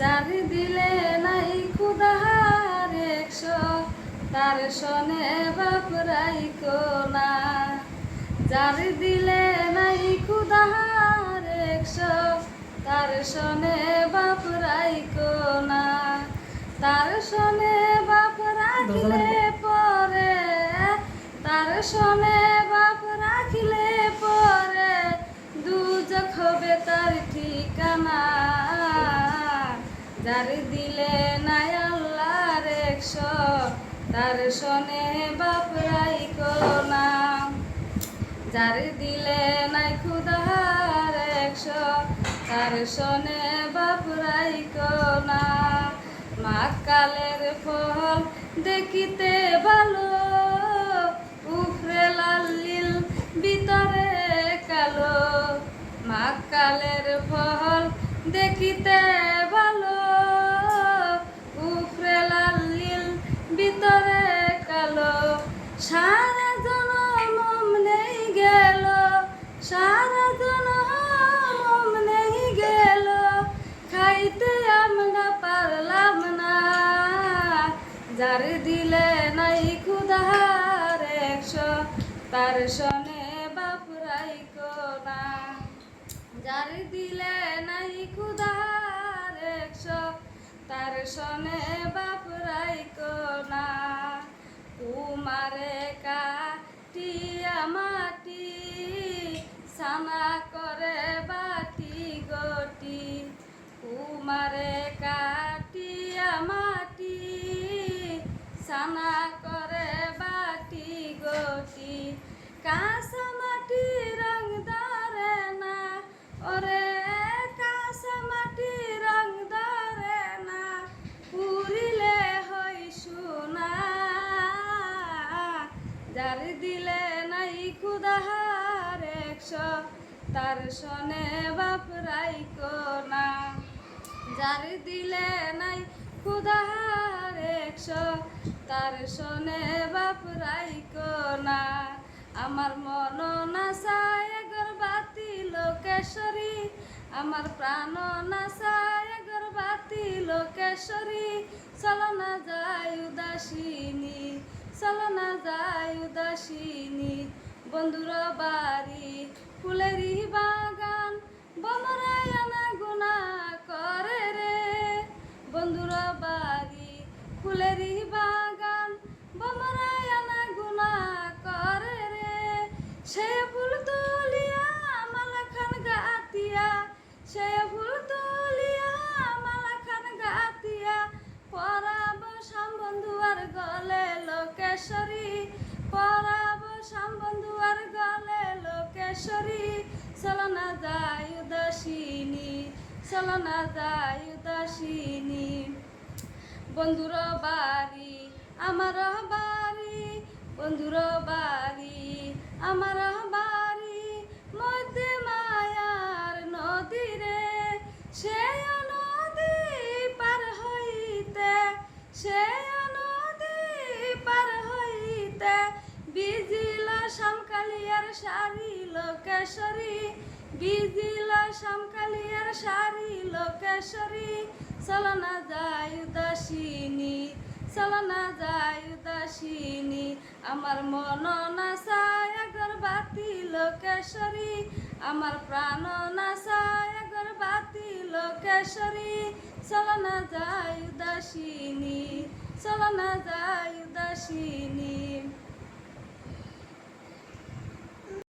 জারি দিলে নাই খুদাহার একশো, তার সনে বাপরাই না জারি দিলে নাই খুদাহার একশো, তার সনে বাপরাই না তার সনে বাপ রাখিলে পরে, তার সনে বাপ রাখিলে পরে, দুজক হবে তার ঠিকানা। যার দিলে নাই আল্লাহর একশো তার সনে বাপ রাইকো না যার দিলে নাই খুদার একশো তার সনে বাপ রাইকো না মা কালের ফল দেখিতে ভালো। উফরে লাল নীল, ভিতরে কালো। মা কালের ফল দেখিতে খাইতে আমরা পারলাম না যার দিলে নাই খুদার একশো তার সনে বাপুরাই না যার দিলে নাই খুদার একশো তার সনে বাপুরাই না উমারে কাটিয়া মাটি সানা করে বাটি গটি উমারে কাটিয়া মাটি, সানা করে বাটি গটি। কাঁচা মাটি রং ধরে না, ওরে কাঁচা মাটি রং ধরে না। পুরিলে হই সোনা, যার দিলে নাই খুদাহার একশো, তার সনে বাপ রাইকো না যার দিলে নাই খুদাহার একশো তার সনে বাপ রাইকো না আমার মন নাচায় গর্বাতি লোকেশ্বরী। আমার প্রাণ নাচায় গর্বাতি লোকেশ্বরী। চলো না যায় উদাসিনী, চলো না যায় উদাসিনী। বন্ধুর বাড়ি ফুলেরই বাগান বমরায় ফুলেরই বাগান, বমরায় আনা গুনা করে রে। সে ফুল তুলিয়া মালা খান গাতিয়া, সে ফুল তুলিয়া মালা খান গাতিয়া। পরাব বন্ধু আর গলে লোকেশ্বরী, পরাব বন্ধু আর গলে লোকেশ্বরী। চলনা যায় উদাসিনী চলনা যায় উদাসিনী। বন্ধুর বাড়ি, আমার বাড়ি। বন্ধুর বাড়ি, আমার বাড়ি। মধ্যে মায়ার নদী রে সে নদী পার হইতে সে নদী পার হইতে, বিজিল শামকালিয়ার শাড়ি লোকেশ্বরী বিজিল শামকালিয়ার শাড়ি লোকেশ্বরী চলনা যায় উদাসিনী চলনা যায় উদাসিনী আমার মন নাচায় আগরবাতি লোকেশ্বরী আমার প্রাণ নাচায় আগরবাতি লোকেশ্বরী চলনা যায় উদাসিনী চলনা যায় উদাসিনী